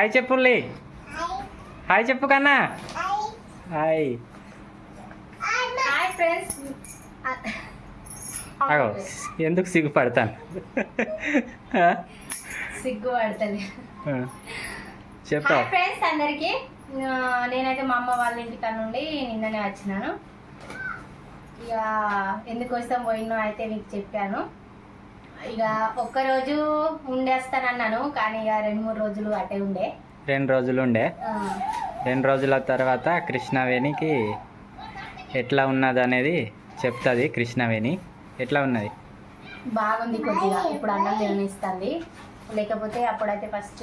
Hi చెప్పుల్లి hi చెప్పు కన్నా. Hi. అగో ఎందుకు సిగ్గుపడతాను? ఆ? సిగ్గు పడుతుంది ఆ. చెప్పు. హాయ్ ఫ్రెండ్స్ అందరికి. నేనైతే మా అమ్మ వాళ్ళ ఇంటికాడ నుండి నిన్ననే వచ్చినాను. ఇక ఎందుకోసం పోయినో అయితే మీకు చెప్పాను. ఇక ఒక్కరోజు ఉండేస్తానన్నాను కానీ ఇక రెండు మూడు రోజులు అటే ఉండే. రెండు రోజులు ఉండే. రెండు రోజుల తర్వాత కృష్ణవేణికి ఎట్లా ఉన్నది అనేది చెప్తుంది కృష్ణవేణి. ఎట్లా ఉన్నది? బాగుంది కొద్దిగా. ఇప్పుడు అన్నం తిననిస్తుంది. లేకపోతే అప్పుడైతే ఫస్ట్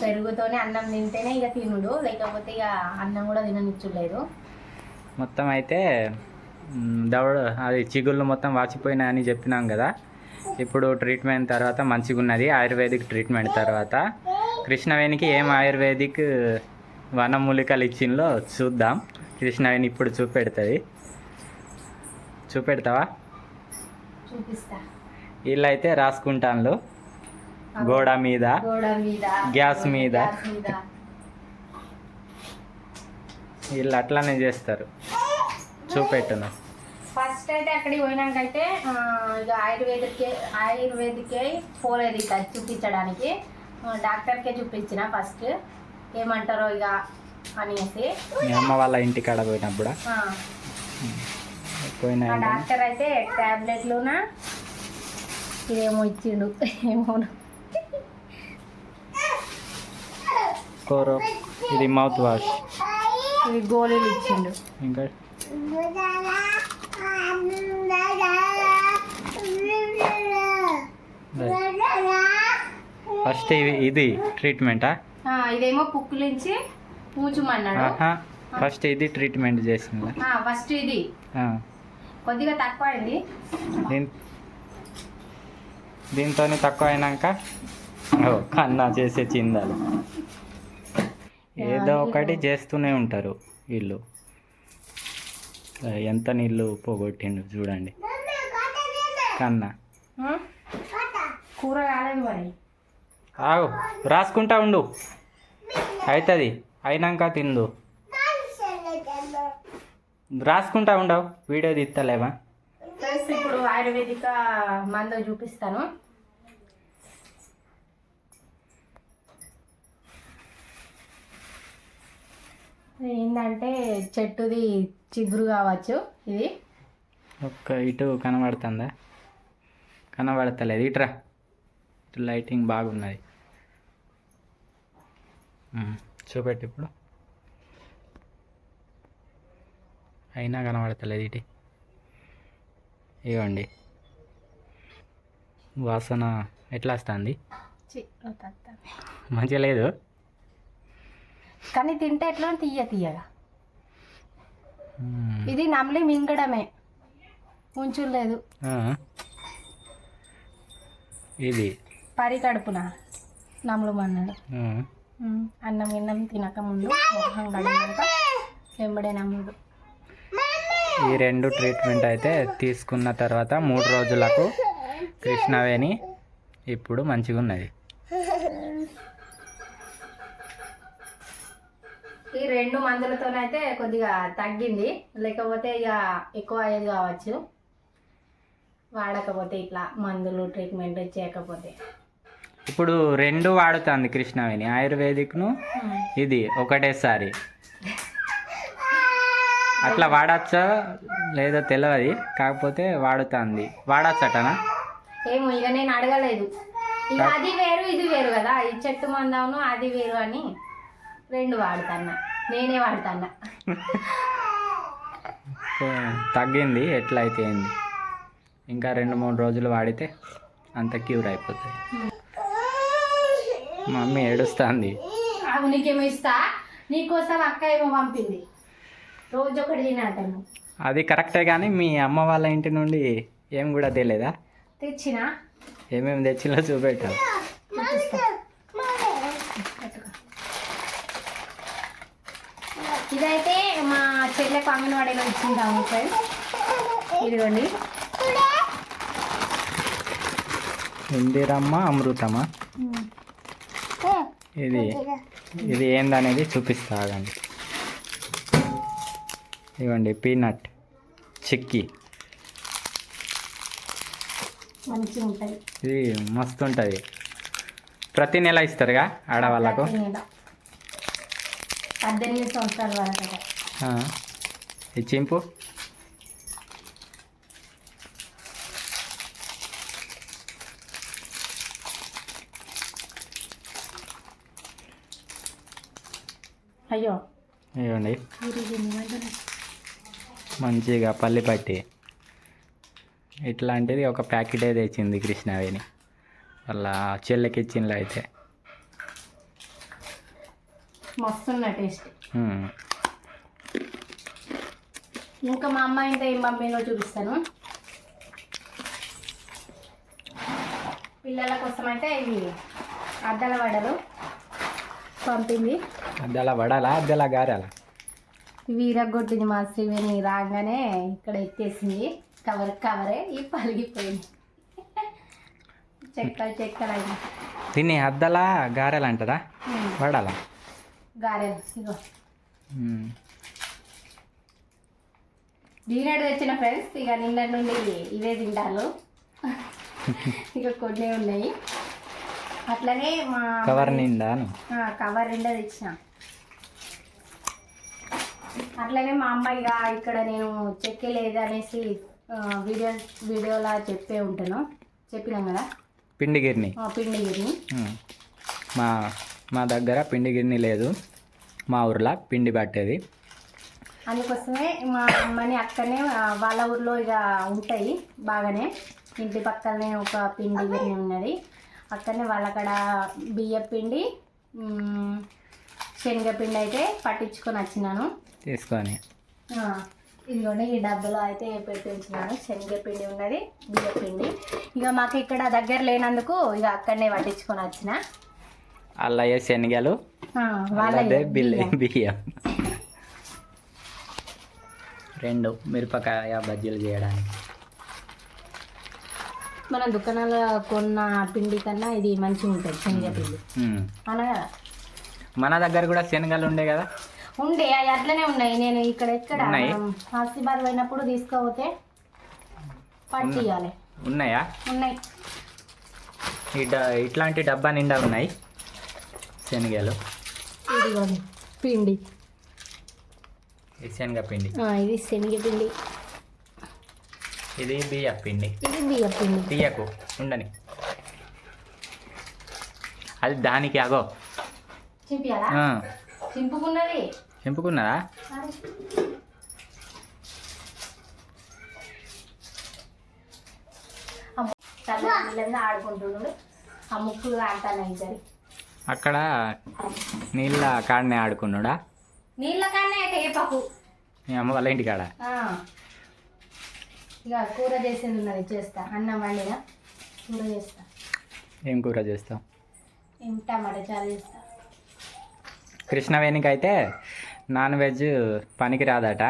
పెరుగుతోనే అన్నం తింటేనే ఇక తినుడు. లేకపోతే ఇక అన్నం కూడా తిననిచ్చులేదు. మొత్తం అయితే మ్, దవడ అది చిగుళ్ళు మొత్తం వాచిపోయినాయి అని చెప్పినాం కదా. ఇప్పుడు ట్రీట్మెంట్ తర్వాత మంచిగా ఉన్నది ఆయుర్వేదిక్ ట్రీట్మెంట్ తర్వాత. కృష్ణవేణికి ఏం ఆయుర్వేదిక్ వనమూలికలు ఇచ్చిందో చూద్దాం. కృష్ణవేణి ఇప్పుడు చూపెడుతుంది. చూపెడతావా? వీళ్ళైతే రాసుకుంటాను గోడ మీద. గ్యాస్ మీద. వీళ్ళు అట్లానే చేస్తారు. చూపెట్టును. ఫస్ట్ అయితే అక్కడికి పోయినాక అయితే ఆ, ఇక ఆయుర్వేదికే ఆయుర్వేదికే పోలేదు ఇక చూపించడానికి డాక్టర్కే చూపించిన ఫస్ట్. ఏమంటారో ఇక అనేసి. అమ్మ వాళ్ళ ఇంటికాడ పోయినప్పుడు? డాక్టర్ అయితే టాబ్లెట్లున ఇదేమో ఇచ్చిండు ఏమో కోరో ఇది మౌత్ వాష్ ఇవి గోళీలు ఇచ్చిండు. ఇంకా? ఫస్ట్ ఇది ఇది ట్రీట్మెంటా? ఇదేమో పుక్కులించి పూచుమన్నాడు ఫస్ట్ ఇది ట్రీట్మెంట్ చేసిందా? ఫస్ట్ ఇది. కొద్దిగా తక్కువ అయింది దీంతో తక్కువ అయినాక కన్నా చేసే చిందాలు. ఏదో ఒకటి చేస్తూనే ఉంటారు వీళ్ళు. ఎంత నీళ్ళు పోగొట్టిండు చూడండి. కన్నా? కూర మరి. ఆగు రాసుకుంటా ఉండు. అవుతుంది అయినాక తిందు రాసుకుంటా ఉండవు వీడియో తీస్తలేవా ఫ్రెండ్స్ ఇప్పుడు ఆయుర్వేదిక మందు చూపిస్తాను. ఏంటంటే చెట్టుది చిగురు కావచ్చు ఇది. ఒక్క ఇటు కనబడుతుందా? కనబడతలేదు. ఇట్రా. ఇటు లైటింగ్ బాగున్నది. చూపెట్టు ఇప్పుడు. అయినా కనబడతలేదు ఇటు. ఇవ్వండి వాసన ఎట్లా వస్తుంది. మంచిగా లేదు? కానీ తింటే ఎట్లా తీయ తీయగా. ఇది నమ్లి మింగడమే. ఉంచులేదు. ఇది. పరి కడుపున ఆ. అన్నం గిన్నం తినక ముందు మొహం కడిగినాక వెంబడే నమ్ముడు ఈ రెండు ట్రీట్మెంట్ అయితే తీసుకున్న తర్వాత మూడు రోజులకు కృష్ణవేణి ఇప్పుడు మంచిగా ఉన్నది రెండు మందులతోనైతే కొద్దిగా తగ్గింది. లేకపోతే ఇక ఎక్కువ అయ్యేది కావచ్చు. వాడకపోతే ఇట్లా మందులు ట్రీట్మెంట్ చేయకపోతే. ఇప్పుడు రెండు వాడుతుంది కృష్ణవేణి. ఆయుర్వేదిక్ను ఇది ఒకటేసారి. అట్లా వాడచ్చా? లేదో తెలియదు కాకపోతే వాడుతుంది. వాడచ్చటనా? ఏమో ఇక నేను అడగలేదు. ఇక అది వేరు ఇది వేరు కదా. ఈ చెట్టు మందాను అది వేరు అని రెండు వాడుతాన్నా. నేనే వాడుతాన్నా. సో, తగ్గింది ఎట్లా అయితే ఏంది ఇంకా రెండు మూడు రోజులు వాడితే అంత క్యూర్ అయిపోతుంది. మమ్మీ ఏడుస్తుంది. అవు నీకేమో ఇస్తా. నీకోసం అక్క ఏమో పంపింది. రోజు ఒకటి తినంటాను అది కరెక్టే కానీ మీ అమ్మ వాళ్ళ ఇంటి నుండి ఏం కూడా తెలియదా తెచ్చినా? ఏమేమి తెచ్చిలో చూపెట్టాం ఇదైతే మా చెల్లెకు అంగన్వాడీలో ఇచ్చిందాము ఫ్రెండ్స్ ఇదిగోండి. ఇందిరమ్మ అమృతమా? ఇది ఇది ఏందనేది చూపిస్తా ఆగండి. ఇవ్వండి పీనట్ చిక్కీ. ఇది మస్తు ఉంటుంది ప్రతి నెల ఇస్తారుగా ఆడవాళ్ళకు. పద్దెనిమిది సంవత్సరాల వరకు అయ్యో. మంచిగా పల్లి పట్టి. ఇట్లాంటిది ఒక ప్యాకెటే తెచ్చింది కృష్ణవేణి. వాళ్ళ చెల్లెకి ఇచ్చిండ్లు అయితే. మస్తున్న టేస్ట్. ఇంకా మా అమ్మ ఇంకా ఏం పంపిందో చూపిస్తాను. పిల్లల కోసం అయితే ఇవి అద్దల వడలు పంపింది. అద్దెలా వడాలా అద్దెలా గారాలా? ఇవి ఇరగొట్టింది మా శ్రీవేణి రాగానే ఇక్కడ ఎత్తేసింది. కవర్ కవరే ఈ పలిగిపోయింది. చెక్కలు చెక్కలు అయింది దీన్ని అద్దలా గారెలు అంటారా వడాలా? గారెలు ఇగో. దీనడు తెచ్చిన ఫ్రెండ్స్ ఇక నిన్న నుండి ఇవే తింటారు ఇక కొన్ని ఉన్నాయి. అట్లనే మా కవర్ నిండాను ఆ, కవర్ నిండా తెచ్చిన. అట్లనే మా అమ్మాయిగా ఇక్కడ నేను చెక్కలేదు అనేసి వీడియో వీడియోలా చెప్పే ఉంటాను. చెప్పినాం కదా? పిండి గిర్ని. ఆ, పిండి గిరిని. ఉమ్. మా మా దగ్గర పిండి గిర్ని లేదు. మా ఊర్లో పిండి పట్టేది. అందుకోసమే మా అమ్మని అక్కడనే ఆ, వాళ్ళ ఊర్లో ఇక ఉంటాయి బాగానే. ఇంటి పక్కనే ఒక పిండి గిన్నె ఉన్నది. అక్కడనే వాళ్ళక్కడ బియ్య పిండి శనగపిండి అయితే పట్టించుకొని వచ్చినాను. తీసుకొని. ఇదిగోండి ఈ డబ్బులో అయితే పెట్టి ఉంచినాను శనగపిండి ఉన్నది బియ్య పిండి. ఇక మాకు ఇక్కడ దగ్గర లేనందుకు ఇక అక్కడనే పట్టించుకొని వచ్చిన. అల్లయ్య శనగలు బియ్యం. రెండు మిరపకాయ బజ్జీలు చేయడానికి. మన దుకాణాల కొన్న పిండి కన్నా ఇది మంచిగా ఉంటుంది శనగపిండి ఉమ్. అనగా మన దగ్గర కూడా శనగలు ఉండే కదా? ఉండే అవి అట్లనే ఉన్నాయి. నేను ఇక్కడ ఎక్కడ ఆసిబాద్ పోయినప్పుడు తీసుకోపోతే పట్టియాలి ఉన్నాయా? ఉన్నాయి. ఇట్లాంటి డబ్బా నిండా ఉన్నాయి. శనగలు. పిండి. ఇది శనగ పిండి ఇది శనగపిండి. ఇది బియ్య పిండి ఇది బియ్య పిండి తీయకు ఉండని. అది దానికి అగో చింపియాలా ఆ, చింపుకున్నది? నీళ్ళని ఆడుకుంటున్నాడు ఆ ముక్కులు ఆడతాను ఇద్దరి అక్కడ నీళ్ళ కాడనే ఆడుకున్నాడా? నీళ్ళ కన్నా టేపకు మీ అమ్మ వాళ్ళ ఇంటికాడ ఆ. ఇక కూర చేసేది ఉన్నది చేస్తా. అన్నం వండిన కూర చేస్తా. ఏం కూర చేస్తాం ఏం టమాటా చారు చేస్తా. కృష్ణవేణికి అయితే నాన్ వెజ్ పనికి రాదట.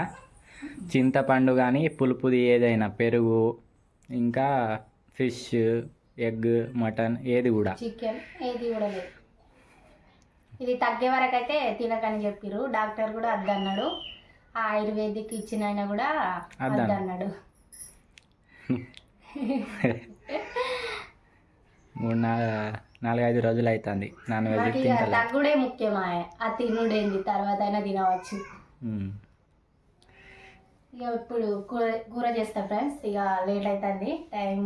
చింతపండు కానీ పులుపుది ఏదైనా పెరుగు ఇంకా ఫిష్ ఎగ్ మటన్ ఏది కూడా. చికెన్ ఏది కూడా లేదు. ఇది తగ్గే వరకు అయితే తినకని చెప్పిరు. డాక్టర్ కూడా వద్దన్నాడు ఆ ఆయుర్వేదిక్ ఇచ్చిన ఆయన కూడా. వద్దన్నాడు మూడు నాలుగైదు రోజులు అవుతుంది నాన్ వెజ్ తగ్గుడే ముఖ్యమా? ఆ తినుడేంది? తర్వాత అయినా తినవచ్చు. ఇక ఇప్పుడు కూర కూర చేస్తా ఫ్రెండ్స్. ఇక లేట్ అవుతుంది టైం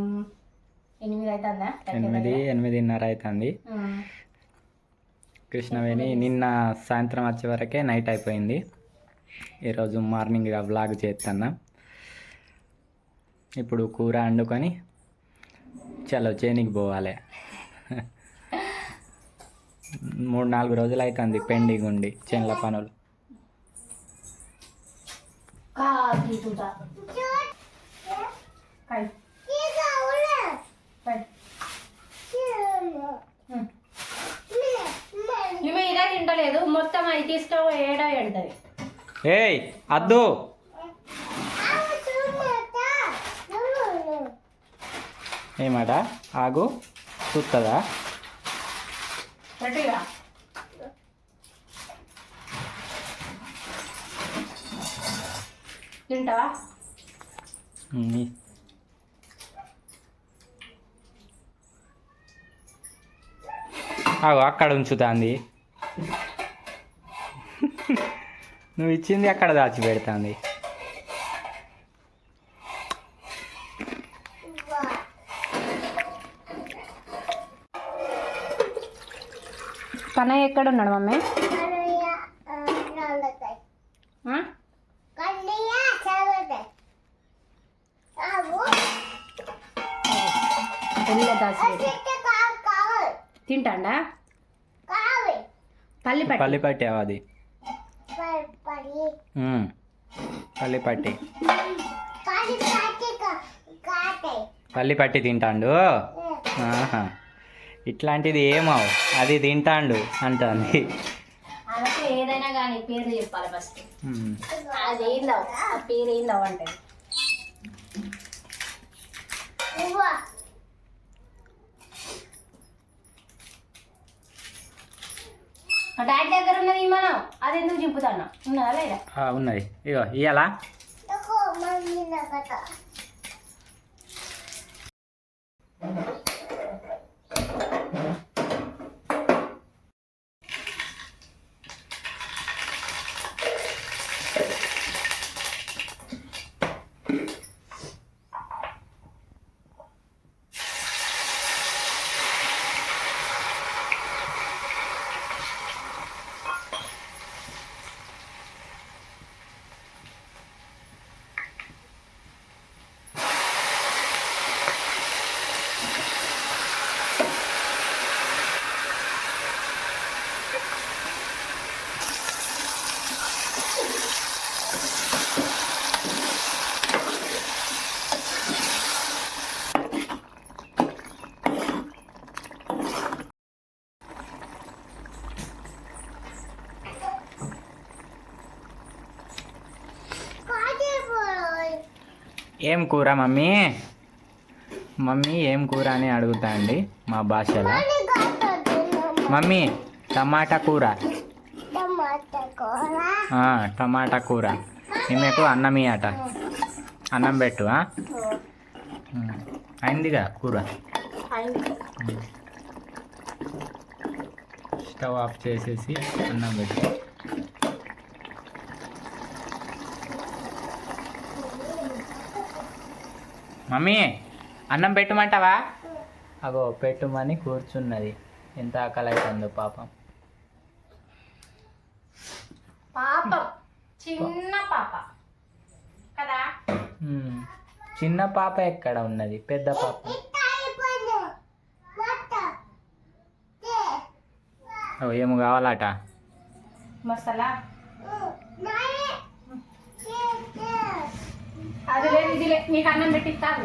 ఎనిమిది అవుతుందా ఎనిమిది ఎనిమిదిన్నర అవుతుంది కృష్ణవేణి నిన్న సాయంత్రం వచ్చే వరకే నైట్ అయిపోయింది. ఈరోజు మార్నింగ్ వ్లాగ్ చేస్తున్నా ఇప్పుడు కూర వండుకొని చలో చేనికి పోవాలి. మూడు నాలుగు రోజులు అవుతుంది పెండింగ్ ఉండి చేనుల పనులు. తీసుకుంటా లేదు మొత్తం అవి తీసుకో ఏడా ఉంటుంది ఏయ్ అద్దు. ఏమాట ఆగు. చూస్తుందా తింటావా? ఆగు అక్కడ ఉంచుతాంది. నువ్వు ఇచ్చింది అక్కడ దాచి పెడుతుంది. కన్నయ్య ఎక్కడ ఉన్నాడు మమ్మీ తింటాడా? పల్లి పట్టి. పల్లి పట్టావు అది ఉమ్. పల్లి పట్టి. పల్లి పట్టి తింటాండు? ఆహా. ఇట్లాంటిది ఏమవు? అది తింటాండు అంటుంది. ఏదైనా కానీ పేరు చెప్పాలి ఫస్ట్. అది ఏం లవ్ ఆ పేరు ఏం లవ్ అంటే డాడీ దగ్గర ఉన్నది మనం అది ఎందుకు చింపుతాను ఉన్నదా లేదా? ఉన్నది. ఇగో ఇయ్యాలా? ఏం కూర మమ్మీ? మమ్మీ ఏం కూర అని అడుగుతా అండి మా భాషలో. మమ్మీ టమాటా కూర. టమాటా కూర. ఈమెకు అన్నం ఇయ్యట. అన్నం పెట్టు. అయిందిగా కూర? స్టవ్ ఆఫ్ చేసేసి అన్నం పెట్టు. మమ్మీ అన్నం పెట్టమంటావా? అగో పెట్టుమని కూర్చున్నది. ఎంత ఆకలి అవుతుందో పాపం. పాపం. చిన్న పాప. కదా. చిన్న పాప ఎక్కడ ఉన్నది? పెద్ద పాప. ఓ, ఏమో కావాలట. మసాలా? అది లేదు ఇది లేదు. నీకు అన్నం పెట్టిస్తాను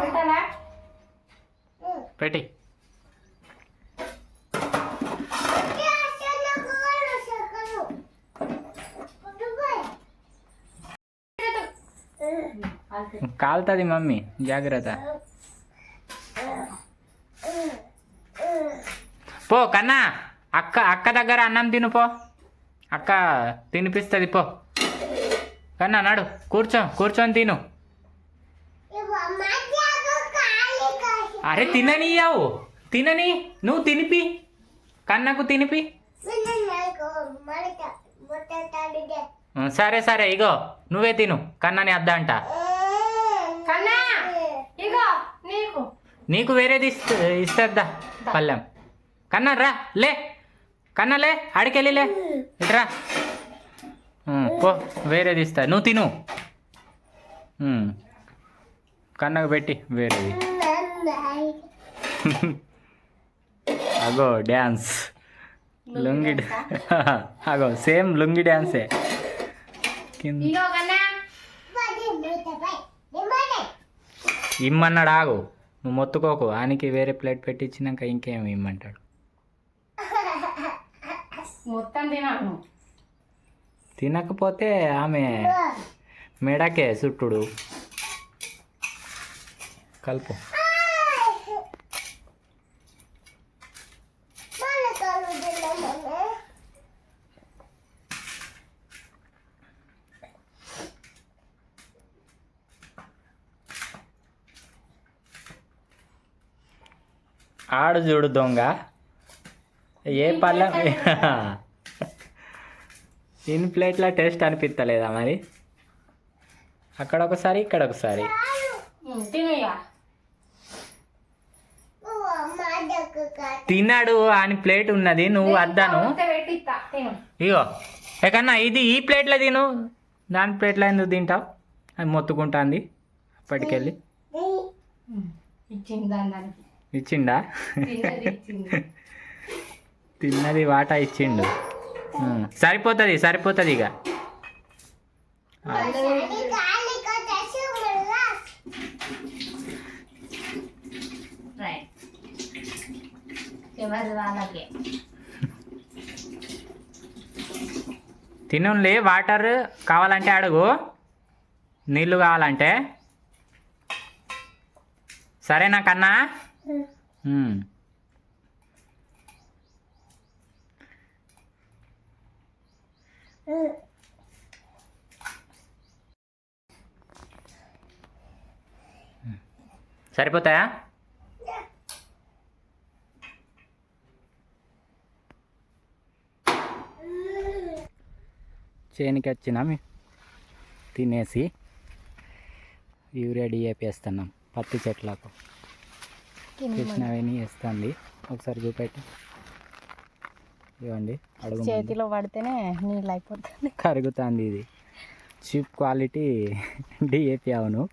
పెట్టాలా? పెట్టి. కాలుతుంది మమ్మీ జాగ్రత్త. పో కన్నా అక్క అక్క దగ్గర అన్నం తిను పో. అక్క తినిపిస్తుంది పో. కన్నా నడు కూర్చో కూర్చొని తిను. అరే తిననీయావు తినని నువ్వు తినిపి. కన్నకు తినిపి. సరే సరే ఇగో నువ్వే తిను. కన్నని అద్దా అంట. కన్నా ఇగో నీకు. నీకు వేరేది ఇస్త ఇస్తుందా పల్లెం? కన్నా రా లే. కన్నా లే ఆడికెళ్ళి లే. ఇట్రా పో వేరేది ఇస్తా. నువ్వు తిను. కన్నకు పెట్టి వేరేది. అగో డ్యాన్స్. లుంగి అగో సేమ్ లుంగి డ్యాన్సే. ఇమ్మన్నాడు ఆగు. నువ్వు మొత్తుకోకు. ఆయనకి వేరే ప్లేట్ పెట్టించినాక ఇంకేం ఇమ్మంటాడు. మొత్తం తినాను తినకపోతే ఆమె మెడకే చుట్టుడు కలుపు ఆడు చూడు దొంగ ఏ పళ్ళ ఇన్ ప్లేట్ల టేస్ట్ అనిపిస్తలేదా మరి? అక్కడ ఒకసారి ఇక్కడ ఒకసారి. తిన్నాడు అని ప్లేట్ ఉన్నది నువ్వు తిను. ఇగో ఎకన్నా ఇది ఈ ప్లేట్లో తిను. దాని ప్లేట్లో ఎందుకు తింటావు? అది మొత్తుకుంటుంది అప్పటికెళ్ళి. ఇచ్చిండా? తిన్నది వాటా ఇచ్చిండు. సరిపోతుంది సరిపోతుంది ఇక తినులే వాటర్ కావాలంటే అడుగు. నీళ్ళు కావాలంటే. సరేనా కన్నా? సరిపోతాయా? చేనికి వచ్చినాం తినేసి యూరియా డిఏపి వేస్తున్నాం పత్తి చెట్లకు. కృష్ణవేణి వేస్తుంది. ఒకసారి చూపెట్టి. ఇవ్వండి. చేతిలో పడితేనే నీళ్ళు అయిపోతుంది. కరుగుతుంది ఇది. చీప్ క్వాలిటీ డిఏపి అవును.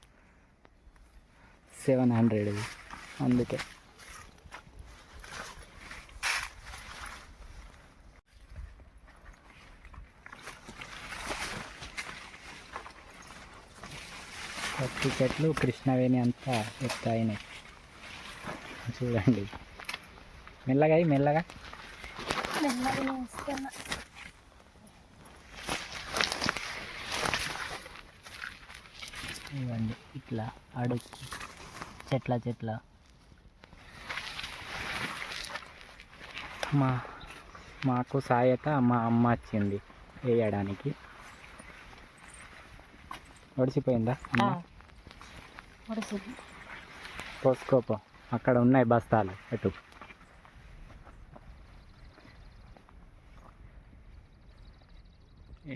సెవెన్ హండ్రెడ్ ఇది. అందుకే. పత్తి చెట్లు కృష్ణవేణి అంతా ఎత్తాయినాయి. చూడండి. మెల్లగా మెల్లగా. వస్తున్నా ఇవ్వండి ఇట్లా అడుగు చెట్ల చెట్ల. మా మాకు సాయత మా అమ్మ వచ్చింది వేయడానికి. ఒడిసిపోయిందా. పోసుకోపో అక్కడ ఉన్నాయి బస్తాలు ఎటు?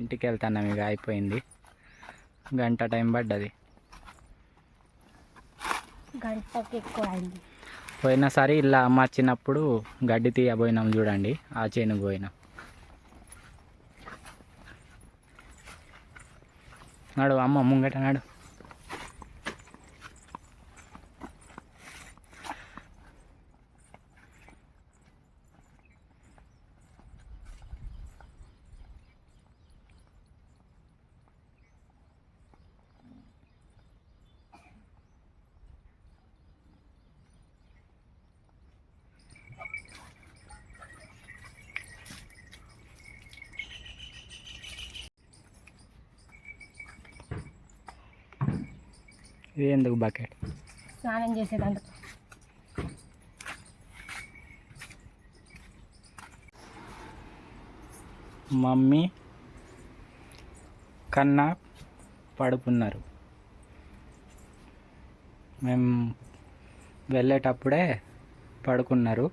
ఇంటికి వెళ్తాను ఇక అయిపోయింది. గంట టైం పడ్డది. గంటకి ఎక్కువ అయింది పోయినసారి ఇలా అమ్మ వచ్చినప్పుడు గడ్డి తీయబోయినాం చూడండి ఆ చేనుకు పోయినాం. నాడు అమ్మ ముంగట నాడు. ఇది ఎందుకు బకెట్? స్నానం చేసేదందుకు మమ్మీ కన్నా పడుకున్నారు. మేము వెళ్ళేటప్పుడే పడుకున్నారు.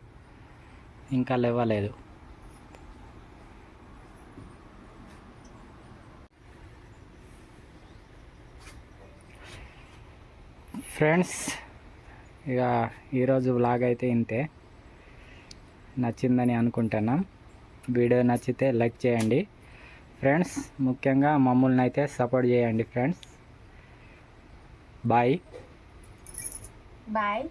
ఇంకా లేవలేదు. ఫ్రెండ్స్ ఇక ఈరోజు వ్లాగ్ అయితే ఇంతే. నచ్చిందని అనుకుంటున్నాం. వీడియో నచ్చితే లైక్ చేయండి. ఫ్రెండ్స్ ముఖ్యంగా మమ్మల్ని అయితే సపోర్ట్ చేయండి ఫ్రెండ్స్. బాయ్. బాయ్.